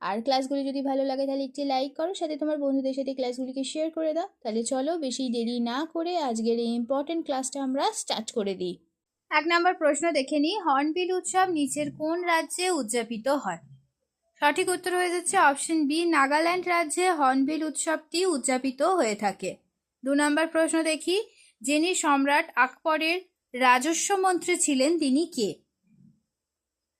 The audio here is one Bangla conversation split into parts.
আর ক্লাসগুলি যদি ভালো লাগে তাহলে একটি লাইক করো, সাথে তোমার বন্ধুদের সাথে ক্লাসগুলিকে শেয়ার করে দাও। তাহলে চলো বেশি দেরি না করে আজকের এই ইম্পর্টেন্ট ক্লাসটা আমরা স্টার্ট করে দিই। এক নম্বর প্রশ্ন দেখে নিই হর্নবিল উৎসব নিচের কোন রাজ্যে উদযাপিত হয়? সঠিক উত্তর হয়ে যাচ্ছে অপশন বি নাগাল্যান্ড রাজ্যে হর্নবিল উৎসবটি উদযাপিত হয়ে থাকে। দু নম্বর প্রশ্ন দেখি, যিনি সম্রাট আকবরের রাজস্ব মন্ত্রী ছিলেন তিনি কে?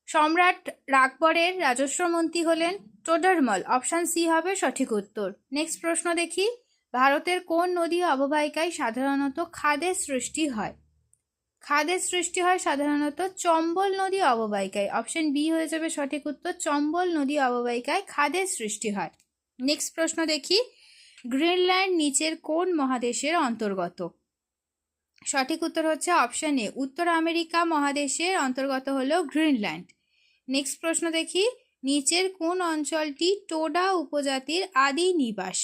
সম্রাট আকবরের রাজস্ব মন্ত্রী হলেন টোডারমল অপশান সি হবে সঠিক উত্তর। নেক্সট প্রশ্ন দেখি। ভারতের কোন নদী অববাহিকায় সাধারণত খাদের সৃষ্টি হয়? খাদের সৃষ্টি হয় সাধারণত চম্বল নদী অববাহিকায়। অপশন বি হয়ে যাবে সঠিক উত্তর। চম্বল নদী অববাহিকায় খাদের সৃষ্টি হয়। নেক্সট প্রশ্ন দেখি। গ্রিনল্যান্ড নিচের কোন মহাদেশের অন্তর্গত? সঠিক উত্তর হচ্ছে অপশন এ। উত্তর আমেরিকা মহাদেশের অন্তর্গত হলো গ্রিনল্যান্ড। নেক্সট প্রশ্ন দেখি। নিচের কোন অঞ্চলটি টোডা উপজাতির আদি নিবাস?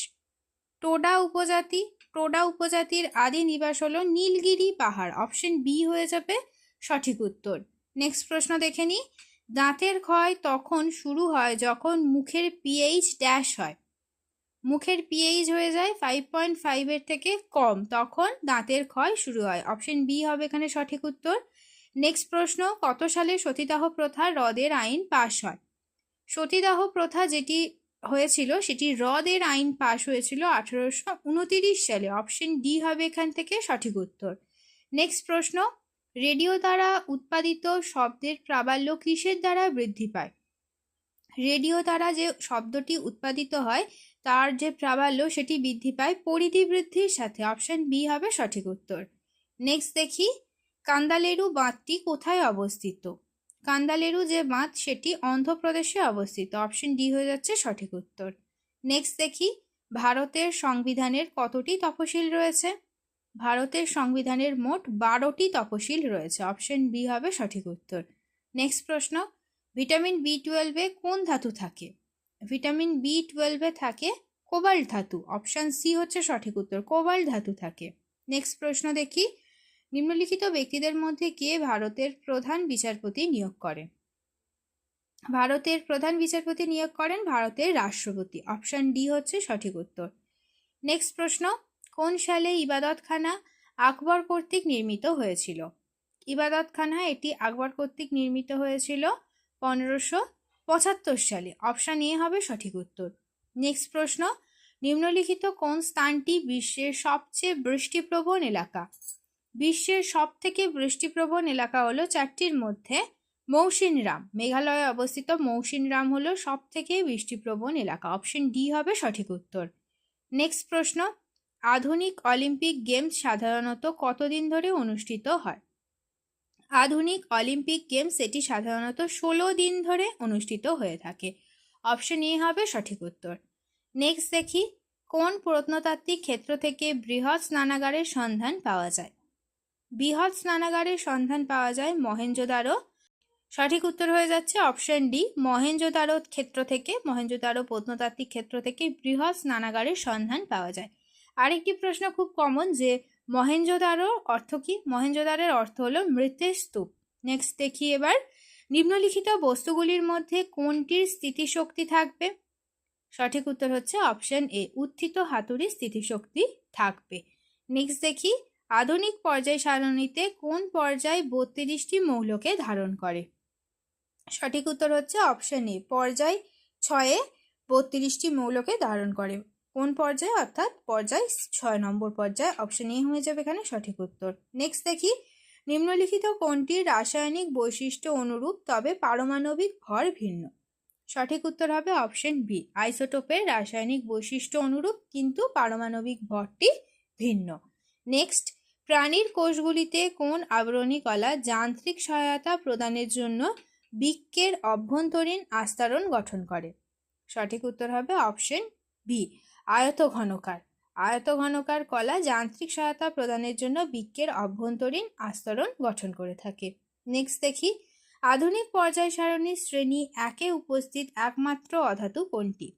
টোডা উপজাতি, টোডা উপজাতির আদি নিবাস হলো নীলগিরি পাহাড়। অপশন বি হয়ে যাবে সঠিক উত্তর। নেক্সট প্রশ্ন দেখে নিই দাঁতের ক্ষয় তখন শুরু হয় যখন মুখের পিএইচ ড্যাশ হয়। মুখের পিএইচ হয়ে যায় ফাইভ পয়েন্ট ফাইভের থেকে কম, তখন দাঁতের ক্ষয় শুরু হয়। অপশন বি হবে এখানে সঠিক উত্তর। নেক্সট প্রশ্ন, কত সালে সতীদাহ প্রথা রদের আইন পাশ হয়? সতীদাহ প্রথা যেটি হয়েছিল, সেটি হ্রদের আইন পাশ হয়েছিল আঠেরোশো উনতিরিশ সালে। অপশন ডি হবে এখান থেকে সঠিক উত্তর। নেক্সট প্রশ্ন রেডিও দ্বারা উৎপাদিত শব্দের প্রাবল্য কিসের দ্বারা বৃদ্ধি পায়? রেডিও দ্বারা যে শব্দটি উৎপাদিত হয়, তার যে প্রাবল্য, সেটি বৃদ্ধি পায় পরিধি বৃদ্ধির সাথে। অপশন বি হবে সঠিক উত্তর। নেক্সট দেখি কান্দালেরু বাঁধটি কোথায় অবস্থিত? কান্দালেরু যে বাঁধ, সেটি অন্ধ্রপ্রদেশে অবস্থিত। অপশন ডি হয়ে যাচ্ছে সঠিক উত্তর। নেক্সট দেখি, ভারতের সংবিধানের কতটি তফসিল রয়েছে? ভারতের সংবিধানের মোট বারোটি তফসিল রয়েছে। অপশন বি হবে সঠিক উত্তর। নেক্সট প্রশ্ন, ভিটামিন বি টুয়েলভে কোন ধাতু থাকে? ভিটামিন বি টুয়েলভে থাকে কোবাল্ট ধাতু। অপশান সি হচ্ছে সঠিক উত্তর, কোবাল্ট ধাতু থাকে। নেক্সট প্রশ্ন দেখি নিম্নলিখিত ব্যক্তিদের মধ্যে কে ভারতের প্রধান বিচারপতি নিয়োগ করেন ভারতের প্রধান বিচারপতি নিয়োগ করেন ভারতের রাষ্ট্রপতি। অপশান ডি হচ্ছে সঠিক উত্তর। নেক্সট প্রশ্ন, কোন সালে ইবাদতখানা আকবর কর্তৃক নির্মিত হয়েছিল? ইবাদতখানা এটি আকবর কর্তৃক নির্মিত হয়েছিল পনেরোশো পঁচাত্তর সালে। অপশান এ হবে সঠিক উত্তর। নেক্সট প্রশ্ন, নিম্নলিখিত কোন স্থানটি বিশ্বের সবচেয়ে বৃষ্টিপ্রবণ এলাকা? বিশ্বের সব থেকে বৃষ্টিপ্রবণ এলাকা হলো চারটির মধ্যে মৌসিনরাম। মেঘালয়ে অবস্থিত মৌসিনরাম হলো সব থেকে বৃষ্টিপ্রবণ এলাকা। অপশন ডি হবে সঠিক উত্তর। নেক্সট প্রশ্ন, আধুনিক অলিম্পিক গেমস সাধারণত কতদিন ধরে অনুষ্ঠিত হয়? আধুনিক অলিম্পিক গেমস এটি সাধারণত ষোলো দিন ধরে অনুষ্ঠিত হয়ে থাকে। অপশন এ হবে সঠিক উত্তর। নেক্সট দেখি, কোন প্রত্নতাত্ত্বিক ক্ষেত্র থেকে বৃহৎ স্নানাগারের সন্ধান পাওয়া যায়? বৃহৎ স্নানাগারের সন্ধান পাওয়া যায় মহেঞ্জোদারো সঠিক উত্তর হয়ে যাচ্ছে অপশন ডি মহেঞ্জোদারো ক্ষেত্র থেকে মহেঞ্জোদারো প্রত্নতাত্ত্বিক ক্ষেত্র থেকে বৃহৎ স্নানাগারের সন্ধান পাওয়া যায়। আরেকটি প্রশ্ন খুব কমন যে মহেঞ্জোদারো অর্থ কি? মহেঞ্জোদারের অর্থ হলো মৃতের স্তূপ। নেক্সট দেখি এবার, নিম্নলিখিত বস্তুগুলির মধ্যে কোনটির স্থিতিশক্তি থাকবে? সঠিক উত্তর হচ্ছে অপশন এ, উত্থিত হাতুড়ি স্থিতিশক্তি থাকবে। নেক্সট দেখি আধুনিক পর্যায় সারণীতে কোন পর্যায় বত্রিশটি মৌলকে ধারণ করে? সঠিক উত্তর হচ্ছে অপশন এ পর্যায় ছয়ে বত্রিশটি মৌলকে ধারণ করে। কোন পর্যায়ে? অর্থাৎ পর্যায় ছয়, নম্বর পর্যায়ে অপশন এ হয়ে যাবে এখানে সঠিক উত্তর। নেক্সট দেখি, নিম্নলিখিত কোনটির রাসায়নিক বৈশিষ্ট্য অনুরূপ তবে পারমাণবিক ভর ভিন্ন? সঠিক উত্তর হবে অপশন বি আইসোটোপের রাসায়নিক বৈশিষ্ট্য অনুরূপ কিন্তু পারমাণবিক ভরটি ভিন্ন। নেক্সট প্রাণীর কোষগুলিতে কোন আবরণী কলা যান্ত্রিক সহায়তা প্রদানের জন্য বৃক্কের অভ্যন্তরীণ আস্তরণ গঠন করে? সঠিক উত্তর হবে অপশন বি আয়ত ঘনকার আয়তঘনকার। আয়তঘনকার কলা যান্ত্রিক সহায়তা প্রদানের জন্য বৃক্কের অভ্যন্তরীণ আস্তরণ গঠন করে থাকে। নেক্সট দেখি, আধুনিক পর্যায় সারণীর শ্রেণি একে উপস্থিত একমাত্র অধাতু কোনটি?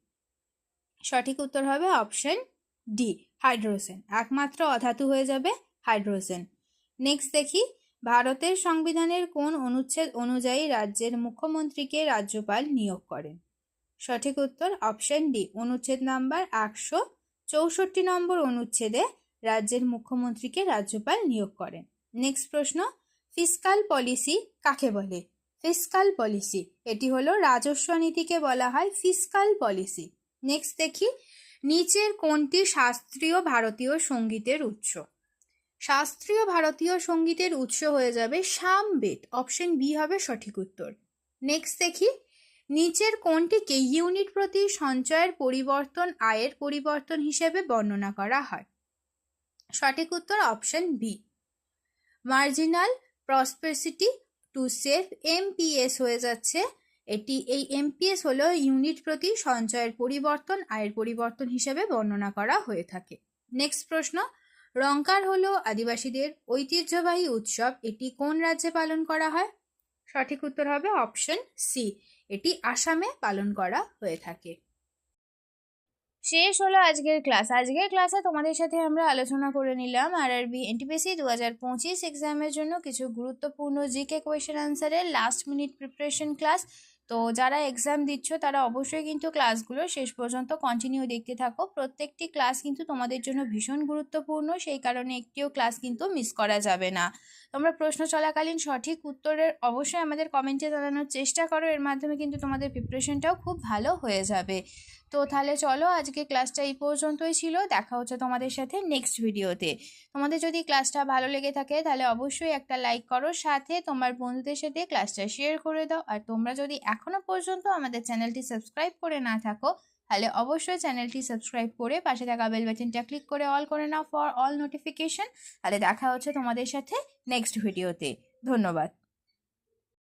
সঠিক উত্তর হবে অপশন ডি হাইড্রোজেন। একমাত্র অধাতু হয়ে যাবে হাইড্রোজেন। নেক্সট দেখি, ভারতের সংবিধানের কোন অনুচ্ছেদ অনুযায়ী রাজ্যের মুখ্যমন্ত্রীকে রাজ্যপাল নিয়োগ করেন? সঠিক উত্তর অপশন ডি, অনুচ্ছেদ নাম্বার একশো চৌষট্টি নম্বর অনুচ্ছেদে রাজ্যের মুখ্যমন্ত্রীকে রাজ্যপাল নিয়োগ করেন। নেক্সট প্রশ্ন ফিসকাল পলিসি কাকে বলে? ফিসকাল পলিসি এটি হলো রাজস্ব নীতিকে বলা হয় ফিসকাল পলিসি নেক্সট দেখি, নিচের কোনটি শাস্ত্রীয় ভারতীয় সঙ্গীতের উৎস? শাস্ত্রীয় ভারতীয় সঙ্গীতের উৎস হয়ে যাবে সামবেদ অপশন বি হবে সঠিক উত্তর। নেক্সট দেখি। নিচের কোনটিকে ইউনিট প্রতি সঞ্চয়ের পরিবর্তন আয়ের পরিবর্তন হিসেবে বর্ণনা করা হয়? সঠিক উত্তর option B marginal propensity to save MPS হয়ে যাচ্ছে। এটি এই এমপিএস হলো ইউনিট প্রতি সঞ্চয়ের পরিবর্তন, আয়ের পরিবর্তন হিসেবে বর্ণনা করা হয়ে থাকে। নেক্সট প্রশ্ন। রংকার হলো আদিবাসীদের ঐতিহ্যবাহী উৎসব। এটি কোন রাজ্যে পালন করা হয়? সঠিক উত্তর হবে অপশন সি। এটি আসামে পালন করা হয়ে থাকে। শেষ হলো আজকের ক্লাস। আজকের ক্লাসে তোমাদের সাথে আমরা আলোচনা করে নিলাম আর আর আরবি এনটিপিসি দু হাজার পঁচিশ এক্সামের জন্য কিছু গুরুত্বপূর্ণ জিকে কোয়েশ্চেন আনসারের লাস্ট মিনিট প্রিপারেশন ক্লাস তো যারা এক্সাম দিচ্ছ, তারা অবশ্যই কিন্তু ক্লাসগুলো শেষ পর্যন্ত কন্টিনিউ দেখতে থাকো। প্রত্যেকটি ক্লাস কিন্তু তোমাদের জন্য ভীষণ গুরুত্বপূর্ণ, সেই কারণে একটিও ক্লাস কিন্তু মিস করা যাবে না। তোমরা প্রশ্ন চলাকালীন সঠিক উত্তরের অবশ্যই আমাদের কমেন্টে জানানোর চেষ্টা করো। এর মাধ্যমে কিন্তু তোমাদের প্রিপারেশনটাও খুব ভালো হয়ে যাবে। তো তাহলে চলো আজকে ক্লাসটা এই পর্যন্তই ছিল। দেখা হচ্ছে তোমাদের সাথে নেক্সট ভিডিওতে তোমাদের যদি ক্লাসটা ভালো লেগে থাকে তাহলে অবশ্যই একটা লাইক করো। সাথে তোমার বন্ধুদের সাথে ক্লাসটা শেয়ার করে দাও। আর তোমরা যদি এখনও পর্যন্ত আমাদের চ্যানেলটি সাবস্ক্রাইব করে না থাকো তাহলে অবশ্যই চ্যানেলটি সাবস্ক্রাইব করে পাশে থাকা বেল বাটনটা ক্লিক করে অল করে নাও ফর অল নোটিফিকেশন। তাহলে দেখা হচ্ছে তোমাদের সাথে নেক্সট ভিডিওতে। ধন্যবাদ।